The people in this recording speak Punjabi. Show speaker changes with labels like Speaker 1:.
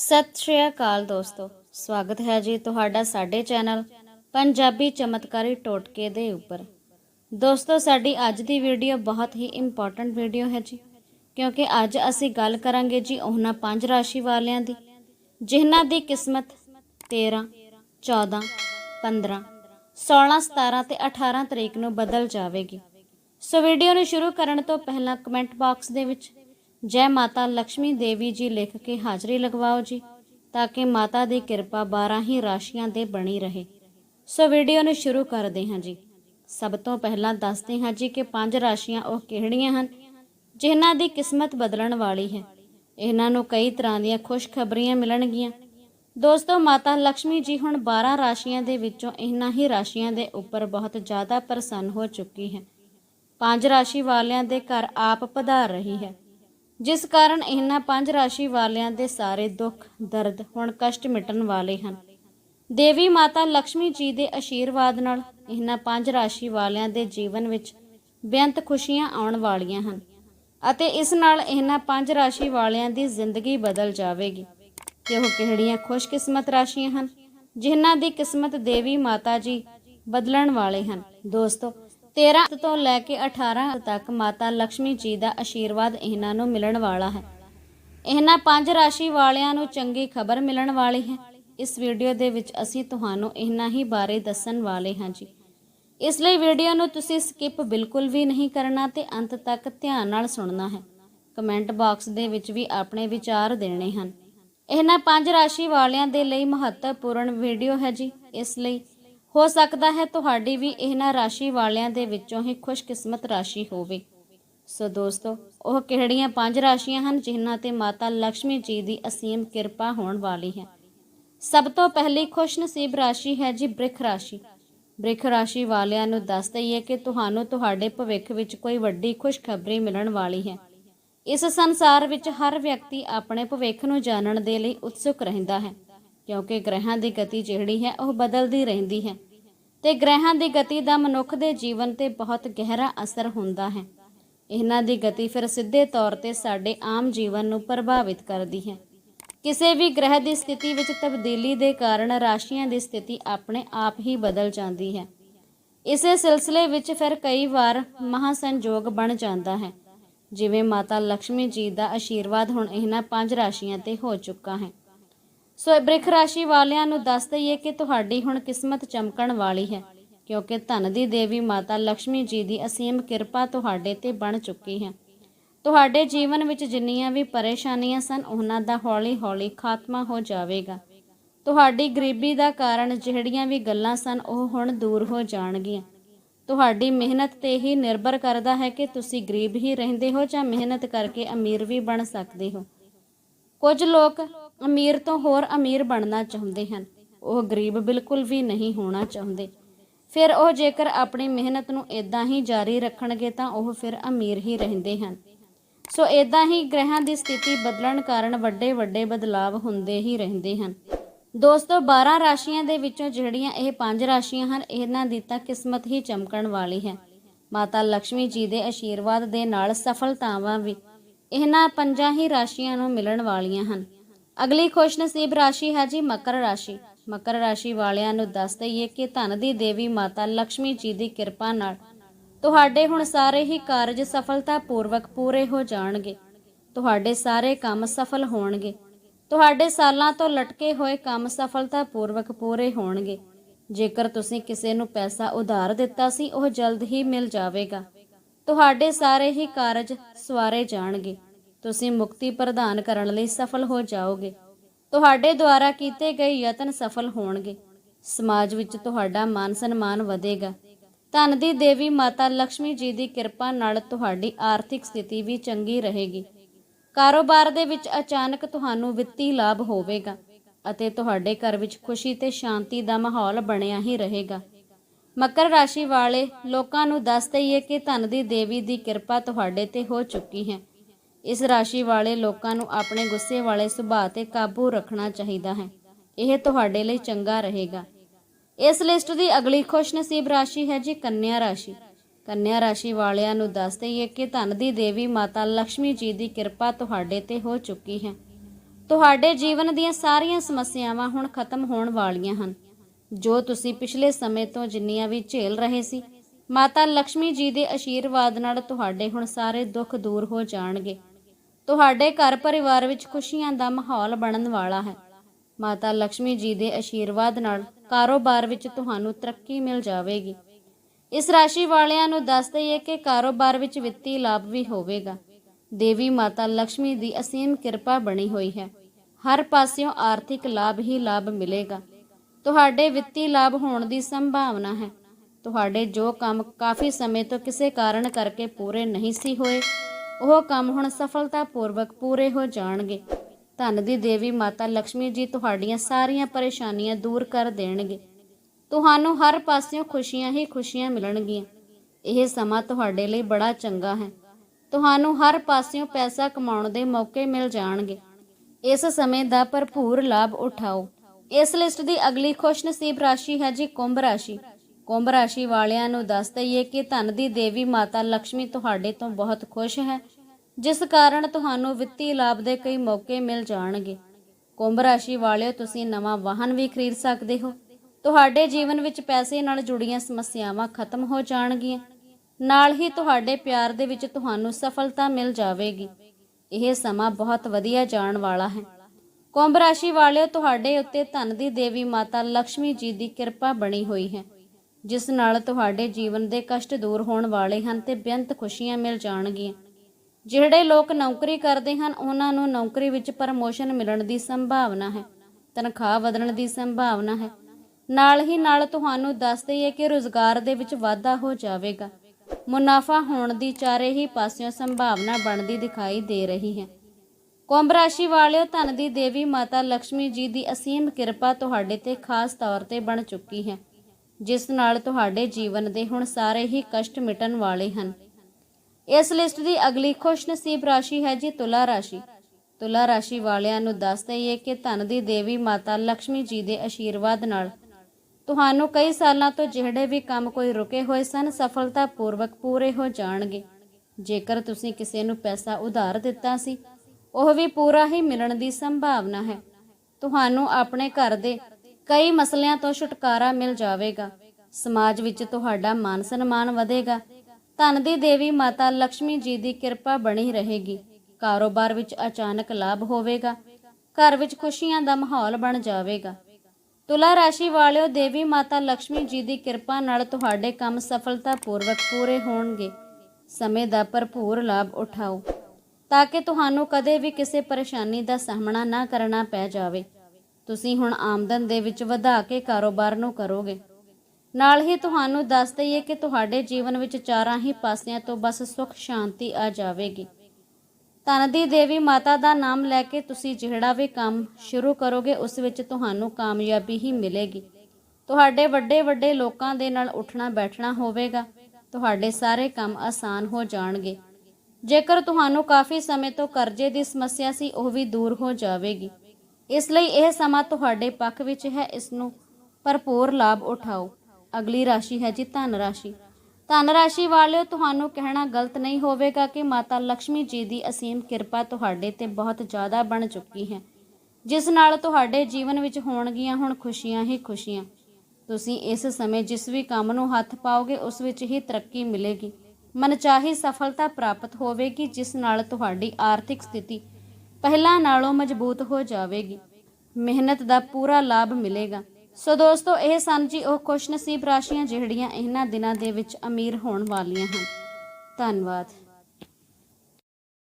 Speaker 1: ਸਤਿ ਸ਼੍ਰੀ ਅਕਾਲ ਦੋਸਤੋ। ਸਵਾਗਤ ਹੈ ਜੀ ਤੁਹਾਡਾ ਸਾਡੇ ਚੈਨਲ ਪੰਜਾਬੀ ਚਮਤਕਾਰੀ ਟੋਟਕੇ ਦੇ ਉੱਪਰ। ਦੋਸਤੋ, ਸਾਡੀ ਅੱਜ ਦੀ ਵੀਡੀਓ ਬਹੁਤ ਹੀ ਇੰਪੋਰਟੈਂਟ ਵੀਡੀਓ ਹੈ ਜੀ। ਕਿਉਂਕਿ ਅੱਜ ਅਸੀਂ ਗੱਲ ਕਰਾਂਗੇ ਜੀ ਉਹਨਾਂ ਪੰਜ ਰਾਸ਼ੀ ਵਾਲਿਆਂ ਦੀ, ਜਿਨ੍ਹਾਂ ਦੀ ਕਿਸਮਤ 13 14 15 16 17 ਤੇ 18 ਤਰੀਕ ਨੂੰ ਬਦਲ ਜਾਵੇਗੀ। ਸੋ ਵੀਡੀਓ ਨੂੰ ਸ਼ੁਰੂ ਕਰਨ ਤੋਂ ਪਹਿਲਾਂ ਕਮੈਂਟ ਬਾਕਸ ਦੇ ਵਿੱਚ ਜੈ ਮਾਤਾ ਲక్ష్ਮੀ ਦੇਵੀ ਜੀ ਲਿਖ ਕੇ ਹਾਜ਼ਰੀ ਲਗਵਾਓ ਜੀ, ਤਾਂ ਕਿ ਮਾਤਾ ਦੀ ਕਿਰਪਾ 12 ਹੀ ਰਾਸ਼ੀਆਂ ਦੇ ਬਣੀ ਰਹੇ। ਸੋ ਵੀਡੀਓ ਨੂੰ ਸ਼ੁਰੂ ਕਰਦੇ ਹਾਂ ਜੀ। ਸਭ ਤੋਂ ਪਹਿਲਾਂ ਦੱਸਦੇ ਹਾਂ ਜੀ ਕਿ ਪੰਜ ਰਾਸ਼ੀਆਂ ਉਹ ਕਿਹੜੀਆਂ ਹਨ, ਜਿਨ੍ਹਾਂ ਦੀ ਕਿਸਮਤ ਬਦਲਣ ਵਾਲੀ ਹੈ। ਇਹਨਾਂ ਨੂੰ ਕਈ ਤਰ੍ਹਾਂ ਦੀਆਂ ਖੁਸ਼ਖਬਰੀਆਂ ਮਿਲਣਗੀਆਂ। ਦੋਸਤੋ, ਮਾਤਾ ਲక్ష్ਮੀ ਜੀ ਹੁਣ 12 ਰਾਸ਼ੀਆਂ ਦੇ ਵਿੱਚੋਂ ਇਹਨਾਂ ਹੀ ਰਾਸ਼ੀਆਂ ਦੇ ਉੱਪਰ ਬਹੁਤ ਜ਼ਿਆਦਾ ਪ੍ਰਸੰਨ ਹੋ ਚੁੱਕੀ ਹੈ। ਪੰਜ ਰਾਸ਼ੀ ਵਾਲਿਆਂ ਦੇ ਘਰ ਆਪ ਪਧਾਰ ਰਹੀ ਹੈ। ਜਿਸ ਕਾਰਨ ਇਹਨਾਂ ਪੰਜ ਰਾਸ਼ੀ ਵਾਲਿਆਂ ਦੇ ਸਾਰੇ ਦੁੱਖ, ਦਰਦ ਹੁਣ ਕਸ਼ਟ ਮਿਟਣ ਵਾਲੇ ਹਨ। ਦੇਵੀ ਮਾਤਾ ਲక్ష్ਮੀ ਜੀ ਦੇ ਆਸ਼ੀਰਵਾਦ ਨਾਲ ਇਹਨਾਂ ਪੰਜ ਰਾਸ਼ੀ ਵਾਲਿਆਂ ਦੇ ਜੀਵਨ ਵਿੱਚ ਬੇਅੰਤ ਖੁਸ਼ੀਆਂ ਆਉਣ ਵਾਲੀਆਂ ਹਨ ਅਤੇ ਇਸ ਨਾਲ ਇਹਨਾਂ ਪੰਜ ਰਾਸ਼ੀ ਵਾਲਿਆਂ ਦੀ ਜ਼ਿੰਦਗੀ ਬਦਲ ਜਾਵੇਗੀ। ਕਿ ਉਹ ਕਿਹੜੀਆਂ ਖੁਸ਼ਕਿਸਮਤ ਰਾਸ਼ੀਆਂ ਹਨ, ਜਿਨ੍ਹਾਂ ਦੀ ਕਿਸਮਤ ਦੇਵੀ ਮਾਤਾ ਜੀ ਬਦਲਣ ਵਾਲੇ ਹਨ। ਦੋਸਤੋ 13 ਤੋਂ ਲੈ ਕੇ 18 ਤੱਕ ਮਾਤਾ ਲక్ష్ਮੀ ਜੀ ਦਾ ਆਸ਼ੀਰਵਾਦ ਇਹਨਾਂ ਨੂੰ ਮਿਲਣ ਵਾਲਾ ਹੈ। ਇਹਨਾਂ ਪੰਜ ਰਾਸ਼ੀ ਵਾਲਿਆਂ ਨੂੰ ਚੰਗੀ ਖਬਰ ਮਿਲਣ ਵਾਲੀ ਹੈ। ਇਸ ਵੀਡੀਓ ਦੇ ਵਿੱਚ ਅਸੀਂ ਤੁਹਾਨੂੰ ਇਹਨਾਂ ਹੀ ਬਾਰੇ ਦੱਸਣ ਵਾਲੇ ਹਾਂ ਜੀ। ਇਸ ਲਈ ਵੀਡੀਓ ਨੂੰ ਤੁਸੀਂ ਸਕਿਪ ਬਿਲਕੁਲ ਵੀ ਨਹੀਂ ਕਰਨਾ ਤੇ ਅੰਤ ਤੱਕ ਧਿਆਨ ਨਾਲ ਸੁਣਨਾ ਹੈ। ਕਮੈਂਟ ਬਾਕਸ ਦੇ ਵਿੱਚ ਵੀ ਆਪਣੇ ਵਿਚਾਰ ਦੇਣੇ ਹਨ। ਇਹਨਾਂ ਪੰਜ ਰਾਸ਼ੀ ਵਾਲਿਆਂ ਦੇ ਲਈ ਮਹੱਤਵਪੂਰਨ ਵੀਡੀਓ ਹੈ ਜੀ। ਇਸ ਲਈ ਹੋ ਸਕਦਾ ਹੈ ਤੁਹਾਡੀ ਵੀ ਇਹਨਾਂ ਰਾਸ਼ੀ ਵਾਲਿਆਂ ਦੇ ਵਿੱਚੋਂ ਹੀ ਖੁਸ਼ਕਿਸਮਤ ਰਾਸ਼ੀ ਹੋਵੇ। ਸੋ ਦੋਸਤੋ, ਉਹ ਕਿਹੜੀਆਂ ਪੰਜ ਰਾਸ਼ੀਆਂ ਹਨ ਜਿਨ੍ਹਾਂ ਤੇ ਮਾਤਾ ਲక్ష్ਮੀ ਜੀ ਦੀ ਅਸੀਮ ਕਿਰਪਾ ਹੋਣ ਵਾਲੀ ਹੈ? ਸਭ ਤੋਂ ਪਹਿਲੀ ਖੁਸ਼ਨਸੀਬ ਰਾਸ਼ੀ ਹੈ ਜੀ ਬ੍ਰਿਖ ਰਾਸ਼ੀ। ਬ੍ਰਿਖ ਰਾਸ਼ੀ ਵਾਲਿਆਂ ਨੂੰ ਦੱਸ ਦਈਏ ਕਿ ਤੁਹਾਨੂੰ ਤੁਹਾਡੇ ਭਵਿੱਖ ਵਿੱਚ ਕੋਈ ਵੱਡੀ ਖੁਸ਼ਖਬਰੀ ਮਿਲਣ ਵਾਲੀ ਹੈ। ਇਸ ਸੰਸਾਰ ਵਿੱਚ ਹਰ ਵਿਅਕਤੀ ਆਪਣੇ ਭਵਿੱਖ ਨੂੰ ਜਾਣਨ ਦੇ ਲਈ ਉਤਸੁਕ ਰਹਿੰਦਾ ਹੈ, ਕਿਉਂਕਿ ਗ੍ਰਹਿਾਂ ਦੀ ਗਤੀ ਜਿਹੜੀ ਹੈ ਉਹ ਬਦਲਦੀ ਰਹਿੰਦੀ ਹੈ। ਤੇ ਗ੍ਰਹਿਾਂ ਦੀ ਗਤੀ ਦਾ ਮਨੁੱਖ ਦੇ ਜੀਵਨ ਤੇ ਬਹੁਤ ਗਹਿਰਾ ਅਸਰ ਹੁੰਦਾ ਹੈ। ਇਹਨਾਂ ਦੀ ਗਤੀ ਫਿਰ ਸਿੱਧੇ ਤੌਰ ਤੇ ਸਾਡੇ ਆਮ ਜੀਵਨ ਨੂੰ ਪ੍ਰਭਾਵਿਤ ਕਰਦੀ ਹੈ। ਕਿਸੇ ਵੀ ਗ੍ਰਹਿ ਦੀ ਸਥਿਤੀ ਵਿੱਚ ਤਬਦੀਲੀ ਦੇ ਕਾਰਨ ਰਾਸ਼ੀਆਂ ਦੀ ਸਥਿਤੀ ਆਪਣੇ ਆਪ ਹੀ ਬਦਲ ਜਾਂਦੀ ਹੈ। ਇਸੇ ਸਿਲਸਿਲੇ ਵਿੱਚ ਫਿਰ ਕਈ ਵਾਰ ਮਹਾਸੰਜੋਗ ਬਣ ਜਾਂਦਾ ਹੈ। ਜਿਵੇਂ ਮਾਤਾ ਲక్ష్ਮੀ ਜੀ ਦਾ ਆਸ਼ੀਰਵਾਦ ਹੁਣ ਇਹਨਾਂ ਪੰਜ ਰਾਸ਼ੀਆਂ ਤੇ ਹੋ ਚੁੱਕਾ ਹੈ। ਸੋ ਬ੍ਰਿਖ ਰਾਸ਼ੀ ਵਾਲਿਆਂ ਨੂੰ ਦੱਸ ਦਈਏ ਕਿ ਤੁਹਾਡੀ ਹੁਣ ਕਿਸਮਤ ਚਮਕਣ ਵਾਲੀ ਹੈ, ਕਿਉਂਕਿ ਧਨ ਦੀ ਦੇਵੀ ਮਾਤਾ ਲక్ష్ਮੀ ਜੀ ਦੀ ਅਸੀਮ ਕਿਰਪਾ ਤੁਹਾਡੇ ਤੇ ਬਣ ਚੁੱਕੀ ਹੈ। ਤੁਹਾਡੇ ਜੀਵਨ ਵਿੱਚ ਜਿੰਨੀਆਂ ਵੀ ਪਰੇਸ਼ਾਨੀਆਂ ਸਨ, ਉਹਨਾਂ ਦਾ ਹੌਲੀ-ਹੌਲੀ ਖਾਤਮਾ ਹੋ ਜਾਵੇਗਾ। ਤੁਹਾਡੀ ਗਰੀਬੀ ਦਾ ਕਾਰਨ ਜਿਹੜੀਆਂ ਵੀ ਗੱਲਾਂ ਸਨ, ਉਹ ਹੁਣ ਦੂਰ ਹੋ ਜਾਣਗੀਆਂ। ਤੁਹਾਡੀ ਮਿਹਨਤ ਤੇ ਹੀ ਨਿਰਭਰ ਕਰਦਾ ਹੈ ਕਿ ਤੁਸੀਂ ਗਰੀਬ ਹੀ ਰਹਿੰਦੇ ਹੋ ਜਾਂ ਮਿਹਨਤ ਕਰਕੇ ਅਮੀਰ ਵੀ ਬਣ ਸਕਦੇ ਹੋ। ਕੁਝ ਲੋਕ ਅਮੀਰ ਤੋਂ ਹੋਰ ਅਮੀਰ ਬਣਨਾ ਚਾਹੁੰਦੇ ਹਨ। ਉਹ ਗਰੀਬ ਬਿਲਕੁਲ ਵੀ ਨਹੀਂ ਹੋਣਾ ਚਾਹੁੰਦੇ। ਫਿਰ ਉਹ ਜੇਕਰ ਆਪਣੀ ਮਿਹਨਤ ਨੂੰ ਇਦਾਂ ਹੀ ਜਾਰੀ ਰੱਖਣਗੇ ਤਾਂ ਉਹ ਫਿਰ ਅਮੀਰ ਹੀ ਰਹਿੰਦੇ ਹਨ। ਸੋ ਇਦਾਂ ਹੀ ਗ੍ਰਹਿਾਂ ਦੀ ਸਥਿਤੀ ਬਦਲਣ ਕਾਰਨ ਵੱਡੇ ਵੱਡੇ ਬਦਲਾਵ ਹੁੰਦੇ ਹੀ ਰਹਿੰਦੇ ਹਨ। ਦੋਸਤੋ 12 ਰਾਸ਼ੀਆਂ ਦੇ ਵਿੱਚੋਂ ਜਿਹੜੀਆਂ ਇਹ ਪੰਜ ਰਾਸ਼ੀਆਂ ਹਨ, ਇਹਨਾਂ ਦੀ ਤਾਂ ਕਿਸਮਤ ਹੀ ਚਮਕਣ ਵਾਲੀ ਹੈ। ਮਾਤਾ ਲక్ష్ਮੀ ਜੀ ਦੇ ਆਸ਼ੀਰਵਾਦ ਦੇ ਨਾਲ ਸਫਲਤਾਵਾਂ ਵੀ ਇਹਨਾਂ ਪੰਜਾਂ ਹੀ ਰਾਸ਼ੀਆਂ ਨੂੰ ਮਿਲਣ ਵਾਲੀਆਂ ਹਨ। ਅਗਲੀ ਖੁਸ਼ਨਸੀਬ ਰਾਸ਼ੀ ਹੈ ਜੀ ਮਕਰ ਰਾਸ਼ੀ। ਮਕਰ ਰਾਸ਼ੀ ਵਾਲਿਆਂ ਨੂੰ ਦੱਸ ਦਈਏ ਕਿ ਧਨ ਦੀ ਦੇਵੀ ਮਾਤਾ ਲక్ష్ਮੀ ਜੀ ਦੀ ਕਿਰਪਾ ਨਾਲ ਤੁਹਾਡੇ ਹੁਣ ਸਾਰੇ ਹੀ ਕਾਰਜ ਸਫਲਤਾਪੂਰਵਕ ਪੂਰੇ ਹੋ ਜਾਣਗੇ। ਤੁਹਾਡੇ ਸਾਰੇ ਕੰਮ ਸਫਲ ਹੋਣਗੇ। ਤੁਹਾਡੇ ਸਾਲਾਂ ਤੋਂ ਲਟਕੇ ਹੋਏ ਕੰਮ ਸਫਲਤਾਪੂਰਵਕ ਪੂਰੇ ਹੋਣਗੇ। ਜੇਕਰ ਤੁਸੀਂ ਕਿਸੇ ਨੂੰ ਪੈਸਾ ਉਧਾਰ ਦਿੱਤਾ ਸੀ, ਉਹ ਜਲਦ ਹੀ ਮਿਲ ਜਾਵੇਗਾ। ਤੁਹਾਡੇ ਸਾਰੇ ਹੀ ਕਾਰਜ ਸਵਾਰੇ ਜਾਣਗੇ। ਤੁਸੀਂ ਮੁਕਤੀ ਪ੍ਰਦਾਨ ਕਰਨ ਲਈ ਸਫਲ ਹੋ ਜਾਓਗੇ। ਤੁਹਾਡੇ ਦੁਆਰਾ ਕੀਤੇ ਗਏ ਯਤਨ ਸਫਲ ਹੋਣਗੇ। ਸਮਾਜ ਵਿੱਚ ਤੁਹਾਡਾ ਮਾਨ ਸਨਮਾਨ ਵਧੇਗਾ। ਧਨ ਦੀ ਦੇਵੀ ਮਾਤਾ ਲక్ష్ਮੀ ਜੀ ਦੀ ਕਿਰਪਾ ਨਾਲ ਤੁਹਾਡੀ ਆਰਥਿਕ ਸਥਿਤੀ ਵੀ ਚੰਗੀ ਰਹੇਗੀ। ਕਾਰੋਬਾਰ ਦੇ ਵਿੱਚ ਅਚਾਨਕ ਤੁਹਾਨੂੰ ਵਿੱਤੀ ਲਾਭ ਹੋਵੇਗਾ ਅਤੇ ਤੁਹਾਡੇ ਘਰ ਵਿੱਚ ਖੁਸ਼ੀ ਤੇ ਸ਼ਾਂਤੀ ਦਾ ਮਾਹੌਲ ਬਣਿਆ ਹੀ ਰਹੇਗਾ। ਮਕਰ ਰਾਸ਼ੀ ਵਾਲੇ ਲੋਕਾਂ ਨੂੰ ਦੱਸ ਦਈਏ ਕਿ ਧਨ ਦੀ ਦੇਵੀ ਦੀ ਕਿਰਪਾ ਤੁਹਾਡੇ ਤੇ ਹੋ ਚੁੱਕੀ ਹੈ। ਇਸ ਰਾਸ਼ੀ ਵਾਲੇ ਲੋਕਾਂ ਨੂੰ ਆਪਣੇ ਗੁੱਸੇ ਵਾਲੇ ਸੁਭਾਅ ਤੇ ਕਾਬੂ ਰੱਖਣਾ ਚਾਹੀਦਾ ਹੈ। ਇਹ ਤੁਹਾਡੇ ਲਈ ਚੰਗਾ ਰਹੇਗਾ। ਇਸ ਲਿਸਟ ਦੀ ਅਗਲੀ ਖੁਸ਼ਨਸੀਬ ਰਾਸ਼ੀ ਹੈ ਜੀ ਕੰਨਿਆ ਰਾਸ਼ੀ। ਕੰਨਿਆ ਰਾਸ਼ੀ ਵਾਲਿਆਂ ਨੂੰ ਦੱਸ ਦਈਏ ਕਿ ਧਨ ਦੀ ਦੇਵੀ ਮਾਤਾ ਲక్ష్ਮੀ ਜੀ ਦੀ ਕਿਰਪਾ ਤੁਹਾਡੇ ਤੇ ਹੋ ਚੁੱਕੀ ਹੈ। ਤੁਹਾਡੇ ਜੀਵਨ ਦੀਆਂ ਸਾਰੀਆਂ ਸਮੱਸਿਆਵਾਂ ਹੁਣ ਖਤਮ ਹੋਣ ਵਾਲੀਆਂ ਹਨ। ਜੋ ਤੁਸੀਂ ਪਿਛਲੇ ਸਮੇਂ ਤੋਂ ਜਿੰਨੀਆਂ ਵੀ ਝੇਲ ਰਹੇ ਸੀ, ਮਾਤਾ ਲక్ష్ਮੀ ਜੀ ਦੇ ਆਸ਼ੀਰਵਾਦ ਨਾਲ ਤੁਹਾਡੇ ਹੁਣ ਸਾਰੇ ਦੁੱਖ ਦੂਰ ਹੋ ਜਾਣਗੇ। ਤੁਹਾਡੇ ਘਰ ਪਰਿਵਾਰ ਵਿੱਚ ਖੁਸ਼ੀਆਂ ਦਾ ਮਾਹੌਲ ਬਣਨ ਵਾਲਾ ਹੈ। ਮਾਤਾ ਲక్ష్ਮੀ ਜੀ ਦੇ ਆਸ਼ੀਰਵਾਦ ਨਾਲ ਕਾਰੋਬਾਰ ਵਿੱਚ ਤੁਹਾਨੂੰ ਤਰੱਕੀ ਮਿਲ ਜਾਵੇਗੀ। ਇਸ ਰਾਸ਼ੀ ਵਾਲਿਆਂ ਨੂੰ ਦੱਸ ਦਈਏ ਕਿ ਕਾਰੋਬਾਰ ਵਿੱਚ ਵਿੱਤੀ ਲਾਭ ਵੀ ਹੋਵੇਗਾ। ਦੇਵੀ ਮਾਤਾ ਲక్ష్ਮੀ ਦੀ ਅਸੀਮ ਕਿਰਪਾ ਬਣੀ ਹੋਈ ਹੈ। ਹਰ ਪਾਸਿਓਂ ਆਰਥਿਕ ਲਾਭ ਹੀ ਲਾਭ ਮਿਲੇਗਾ। ਤੁਹਾਡੇ ਵਿੱਤੀ ਲਾਭ ਹੋਣ ਦੀ ਸੰਭਾਵਨਾ ਹੈ। ਤੁਹਾਡੇ ਜੋ ਕੰਮ ਕਾਫੀ ਸਮੇਂ ਤੋਂ ਕਿਸੇ ਕਾਰਨ ਕਰਕੇ ਪੂਰੇ ਨਹੀਂ ਸੀ ਹੋਏ ਉਹ ਕੰਮ ਹੁਣ ਸਫਲਤਾਪੂਰਵਕ ਪੂਰੇ ਹੋ ਜਾਣਗੇ। ਧਨ ਦੀ ਦੇਵੀ ਮਾਤਾ ਲక్ష్ਮੀ ਜੀ ਤੁਹਾਡੀਆਂ ਸਾਰੀਆਂ ਪਰੇਸ਼ਾਨੀਆਂ ਦੂਰ ਕਰ ਦੇਣਗੇ। ਤੁਹਾਨੂੰ ਹਰ ਪਾਸਿਓਂ ਖੁਸ਼ੀਆਂ ਹੀ ਖੁਸ਼ੀਆਂ ਮਿਲਣਗੀਆਂ। ਇਹ ਸਮਾਂ ਤੁਹਾਡੇ ਲਈ ਬੜਾ ਚੰਗਾ ਹੈ। ਤੁਹਾਨੂੰ ਹਰ ਪਾਸਿਓਂ ਪੈਸਾ ਕਮਾਉਣ ਦੇ ਮੌਕੇ ਮਿਲ ਜਾਣਗੇ। ਇਸ ਸਮੇਂ ਦਾ ਭਰਪੂਰ ਲਾਭ ਉਠਾਓ। ਇਸ ਲਿਸਟ ਦੀ ਅਗਲੀ ਖੁਸ਼ਨਸੀਬ ਰਾਸ਼ੀ ਹੈ ਜੀ ਕੁੰਭ ਰਾਸ਼ੀ। ਕੁੰਭ ਰਾਸ਼ੀ ਵਾਲਿਆਂ ਨੂੰ ਦੱਸ ਦਈਏ ਕਿ ਧਨ ਦੀ ਦੇਵੀ ਮਾਤਾ ਲక్ష్ਮੀ ਤੁਹਾਡੇ ਤੋਂ ਬਹੁਤ ਖੁਸ਼ ਹੈ। ਜਿਸ ਕਾਰਨ ਤੁਹਾਨੂੰ ਵਿੱਤੀ ਲਾਭ ਦੇ ਕਈ ਮੌਕੇ ਮਿਲ ਜਾਣਗੇ। ਕੁੰਭ ਰਾਸ਼ੀ ਵਾਲਿਓ, ਤੁਸੀਂ ਨਵਾਂ ਵਾਹਨ ਵੀ ਖਰੀਦ ਸਕਦੇ ਹੋ। ਤੁਹਾਡੇ ਜੀਵਨ ਵਿੱਚ ਪੈਸੇ ਨਾਲ ਜੁੜੀਆਂ ਸਮੱਸਿਆਵਾਂ ਖਤਮ ਹੋ ਜਾਣਗੀਆਂ। ਨਾਲ ਹੀ ਤੁਹਾਡੇ ਪਿਆਰ ਦੇ ਵਿੱਚ ਤੁਹਾਨੂੰ ਸਫਲਤਾ ਮਿਲ ਜਾਵੇਗੀ। ਇਹ ਸਮਾਂ ਬਹੁਤ ਵਧੀਆ ਜਾਣ ਵਾਲਾ ਹੈ। ਕੁੰਭ ਰਾਸ਼ੀ ਵਾਲਿਓ, ਤੁਹਾਡੇ ਉੱਤੇ ਧਨ ਦੀ ਦੇਵੀ ਮਾਤਾ ਲక్ష్ਮੀ ਜੀ ਦੀ ਕਿਰਪਾ ਬਣੀ ਹੋਈ ਹੈ। ਜਿਸ ਨਾਲ ਤੁਹਾਡੇ ਜੀਵਨ ਦੇ ਕਸ਼ਟ ਦੂਰ ਹੋਣ ਵਾਲੇ ਹਨ ਤੇ ਬੇਅੰਤ ਖੁਸ਼ੀਆਂ ਮਿਲ ਜਾਣਗੀਆਂ। ਜਿਹੜੇ ਲੋਕ ਨੌਕਰੀ ਕਰਦੇ ਹਨ, ਉਹਨਾਂ ਨੂੰ ਨੌਕਰੀ ਵਿੱਚ ਪ੍ਰਮੋਸ਼ਨ ਮਿਲਣ ਦੀ ਸੰਭਾਵਨਾ ਹੈ, ਤਨਖਾਹ ਵਧਣ ਦੀ ਸੰਭਾਵਨਾ ਹੈ। ਨਾਲ ਹੀ ਨਾਲ ਤੁਹਾਨੂੰ ਦੱਸ ਦਈਏ ਕਿ ਰੋਜ਼ਗਾਰ ਦੇ ਵਿੱਚ ਵਾਧਾ ਹੋ ਜਾਵੇਗਾ। ਮੁਨਾਫਾ ਹੋਣ ਦੀ ਚਾਰੇ ਹੀ ਪਾਸਿਓਂ ਸੰਭਾਵਨਾ ਬਣਦੀ ਦਿਖਾਈ ਦੇ ਰਹੀ ਹੈ। ਕੁੰਭ ਰਾਸ਼ੀ ਵਾਲਿਓ, ਧਨ ਦੀ ਦੇਵੀ ਮਾਤਾ ਲక్ష్ਮੀ ਜੀ ਦੀ ਅਸੀਮ ਕਿਰਪਾ ਤੁਹਾਡੇ ਤੇ ਖਾਸ ਤੌਰ ਤੇ ਬਣ ਚੁੱਕੀ ਹੈ। ਜਿਸ ਨਾਲ ਤੁਹਾਡੇ ਜੀਵਨ ਦੇ ਹੁਣ ਸਾਰੇ ਹੀ ਕਸ਼ਟ ਮਿਟਣ ਵਾਲੇ ਹਨ। ਇਸ ਲਿਸਟ ਦੀ ਅਗਲੀ ਖੁਸ਼ਨਸੀਬ ਰਾਸ਼ੀ ਹੈ ਜੀ ਤੁਲਾ ਰਾਸ਼ੀ। ਤੁਲਾ ਰਾਸ਼ੀ ਵਾਲਿਆਂ ਨੂੰ ਦੱਸ ਦਈਏ ਕਿ ਧਨ ਦੀ ਦੇਵੀ ਮਾਤਾ ਲక్ష్ਮੀ ਜੀ ਦੇ ਆਸ਼ੀਰਵਾਦ ਨਾਲ। ਤੁਹਾਨੂੰ ਕਈ ਸਾਲਾਂ ਤੋਂ ਜਿਹੜੇ ਵੀ ਕੰਮ ਕੋਈ ਰੁਕੇ ਹੋਏ ਸਨ, ਸਫਲਤਾਪੂਰਵਕ ਪੂਰੇ ਹੋ ਜਾਣਗੇ। ਜੇਕਰ ਤੁਸੀਂ ਕਿਸੇ ਨੂੰ ਪੈਸਾ ਉਧਾਰ ਦਿੱਤਾ ਸੀ, ਉਹ ਵੀ ਪੂਰਾ ਹੀ ਮਿਲਣ ਦੀ ਸੰਭਾਵਨਾ ਹੈ। ਤੁਹਾਨੂੰ ਆਪਣੇ ਘਰ ਦੇ ਕਈ ਮਸਲਿਆਂ ਤੋਂ ਛੁਟਕਾਰਾ ਮਿਲ ਜਾਵੇਗਾ। ਸਮਾਜ ਵਿੱਚ ਤੁਹਾਡਾ ਮਾਨ ਸਨਮਾਨ ਵਧੇਗਾ। ਧਨ ਦੀ ਦੇਵੀ ਮਾਤਾ ਲక్ష్ਮੀ ਜੀ ਦੀ ਕਿਰਪਾ ਬਣੀ ਰਹੇਗੀ। ਕਾਰੋਬਾਰ ਵਿੱਚ ਅਚਾਨਕ ਲਾਭ ਹੋਵੇਗਾ। ਘਰ ਵਿੱਚ ਖੁਸ਼ੀਆਂ ਦਾ ਮਾਹੌਲ ਬਣ ਜਾਵੇਗਾ। ਤੁਲਾ ਰਾਸ਼ੀ ਵਾਲਿਓ ਦੇਵੀ ਮਾਤਾ ਲక్ష్ਮੀ ਜੀ ਦੀ ਕਿਰਪਾ ਨਾਲ ਤੁਹਾਡੇ ਕੰਮ ਸਫਲਤਾ ਪੂਰਵਕ ਪੂਰੇ ਹੋਣਗੇ। ਸਮੇਂ ਦਾ ਭਰਪੂਰ ਲਾਭ ਉਠਾਓ। ਤਾਂ ਕਿ ਤੁਹਾਨੂੰ ਕਦੇ ਵੀ ਕਿਸੇ ਪਰੇਸ਼ਾਨੀ ਦਾ ਸਾਹਮਣਾ ਨਾ ਕਰਨਾ ਪੈ ਜਾਵੇ। ਤੁਸੀਂ ਹੁਣ ਆਮਦਨ ਦੇ ਵਿੱਚ ਵਧਾ ਕੇ ਕਾਰੋਬਾਰ ਨੂੰ ਕਰੋਗੇ। ਨਾਲ ਹੀ ਤੁਹਾਨੂੰ ਦੱਸ ਦਈਏ ਕਿ ਤੁਹਾਡੇ ਜੀਵਨ ਵਿੱਚ ਚਾਰਾਂ ਹੀ ਪਾਸਿਆਂ ਤੋਂ ਬਸ ਸੁੱਖ, ਸ਼ਾਂਤੀ ਆ ਜਾਵੇਗੀ। ਧਨ ਦੀ ਦੇਵੀ ਮਾਤਾ ਦਾ ਨਾਮ ਲੈ ਕੇ ਤੁਸੀਂ ਜਿਹੜਾ ਵੀ ਕੰਮ ਸ਼ੁਰੂ ਕਰੋਗੇ, ਉਸ ਵਿੱਚ ਤੁਹਾਨੂੰ ਕਾਮਯਾਬੀ ਹੀ ਮਿਲੇਗੀ। ਤੁਹਾਡੇ ਵੱਡੇ ਵੱਡੇ ਲੋਕਾਂ ਦੇ ਨਾਲ ਉੱਠਣਾ ਬੈਠਣਾ ਹੋਵੇਗਾ। ਤੁਹਾਡੇ ਸਾਰੇ ਕੰਮ ਆਸਾਨ ਹੋ ਜਾਣਗੇ। ਜੇਕਰ ਤੁਹਾਨੂੰ ਕਾਫੀ ਸਮੇਂ ਤੋਂ ਕਰਜ਼ੇ ਦੀ ਸਮੱਸਿਆ ਸੀ, ਉਹ ਵੀ ਦੂਰ ਹੋ ਜਾਵੇਗੀ। ਇਸ ਲਈ ਇਹ ਸਮਾਂ ਤੁਹਾਡੇ ਪੱਖ ਵਿੱਚ ਹੈ, ਇਸ ਨੂੰ ਭਰਪੂਰ ਲਾਭ ਉਠਾਓ। ਅਗਲੀ ਰਾਸ਼ੀ ਹੈ ਜੀ ਧਨ ਰਾਸ਼ੀ। ਧਨ ਰਾਸ਼ੀ ਵਾਲਿਓ, ਤੁਹਾਨੂੰ ਕਹਿਣਾ ਗਲਤ ਨਹੀਂ ਹੋਵੇਗਾ ਕਿ ਮਾਤਾ ਲక్ష్ਮੀ ਜੀ ਦੀ ਅਸੀਮ ਕਿਰਪਾ ਤੁਹਾਡੇ ਤੇ ਬਹੁਤ ਜ਼ਿਆਦਾ ਬਣ ਚੁੱਕੀ ਹੈ। ਜਿਸ ਨਾਲ ਤੁਹਾਡੇ ਜੀਵਨ ਵਿੱਚ ਹੋਣਗੀਆਂ ਹੁਣ ਖੁਸ਼ੀਆਂ ਹੀ ਖੁਸ਼ੀਆਂ। ਤੁਸੀਂ ਇਸ ਸਮੇਂ ਜਿਸ ਵੀ ਕੰਮ ਨੂੰ ਹੱਥ ਪਾਓਗੇ, ਉਸ ਵਿੱਚ ਹੀ ਤਰੱਕੀ ਮਿਲੇਗੀ। ਮਨਚਾਹੀ ਸਫਲਤਾ ਪ੍ਰਾਪਤ ਹੋਵੇਗੀ, ਜਿਸ ਨਾਲ ਤੁਹਾਡੀ ਆਰਥਿਕ ਸਥਿਤੀ ਪਹਿਲਾਂ ਨਾਲੋਂ ਮਜ਼ਬੂਤ ਹੋ ਜਾਵੇਗੀ। ਮਿਹਨਤ ਦਾ ਪੂਰਾ ਲਾਭ ਮਿਲੇਗਾ। ਸੋ ਦੋਸਤੋ, ਇਹ ਸਨ ਜੀ ਉਹ ਖੁਸ਼ਨਸੀਬ ਰਾਸ਼ੀਆਂ ਜਿਹੜੀਆਂ ਇਹਨਾਂ ਦਿਨਾਂ ਦੇ ਵਿੱਚ ਅਮੀਰ ਹੋਣ ਵਾਲੀਆਂ ਹਨ। ਧੰਨਵਾਦ।